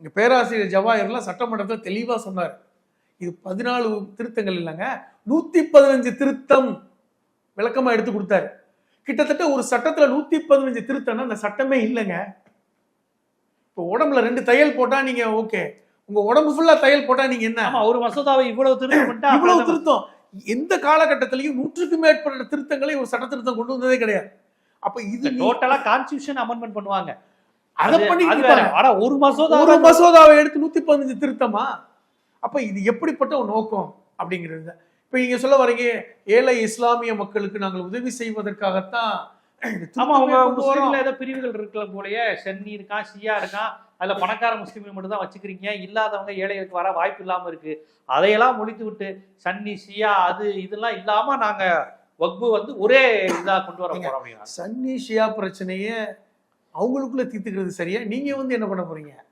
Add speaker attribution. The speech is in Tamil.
Speaker 1: எங்க பேராசிரியர் ஜவாஹர்லாம் சட்டமன்றத்தில் தெளிவா சொன்னார். இது பதினாலு திருத்தங்கள் இல்லைங்க நூத்தி பதினஞ்சு திருத்தம் விளக்கமா எடுத்து கொடுத்தாரு. கிட்டத்தட்ட ஒரு சட்டத்துல நூத்தி பதினஞ்சு திருத்தம்னா அந்த சட்டமே இல்லைங்க. இப்போ உடம்புல ரெண்டு தையல் போட்டா நீங்க ஓகே உங்க உடம்பு ஃபுல்லா தையல் போட்டா நீங்க என்ன?
Speaker 2: ஒரு மசோதாவை இவ்வளவு திருத்தம்
Speaker 1: இவ்வளவு திருத்தம். எந்த காலகட்டத்திலையும் நூற்றுக்கும் மேற்பட்ட திருத்தங்களை ஒரு சட்ட திருத்தம் கொண்டு வந்ததே கிடையாது. அப்ப இது நீ-
Speaker 2: டோட்டலா கான்ஸ்டியூஷன் அமெண்ட்மெண்ட் பண்ணுவாங்க.
Speaker 1: அதை
Speaker 2: அது-
Speaker 1: பண்ணி
Speaker 2: அது வேற. ஆனா ஒரு மசோதா
Speaker 1: ஒரு மசோதாவை எடுத்து நூத்தி பதினஞ்சு திருத்தமா அப்ப இது எப்படிப்பட்ட ஒரு நோக்கம் அப்படிங்கிறது. இப்ப நீங்க சொல்ல வரீங்க ஏழை இஸ்லாமிய மக்களுக்கு நாங்கள் உதவி செய்வதற்காகத்தான்
Speaker 2: ஆமா அவங்க. முஸ்லீம்ல ஏதோ பிரிவுகள் இருக்கிற போலயே சென்னி இருக்கான் ஷியா இருக்கான் அதுல பணக்கார முஸ்லீம்கள் மட்டும் தான் வச்சுக்கிறீங்க இல்லாதவங்க ஏழைகளுக்கு வர வாய்ப்பு இல்லாம இருக்கு அதையெல்லாம் முடித்து விட்டு சன்னி ஷியா அது இதெல்லாம் இல்லாம நாங்க வக்பு வந்து ஒரே இதா கொண்டு வர போறோம்
Speaker 1: சன்னி ஷியா பிரச்சனைய அவங்களுக்குள்ளே தீர்த்துக்கிறது சரியா? நீங்கள் வந்து என்ன பண்ண போகிறீங்க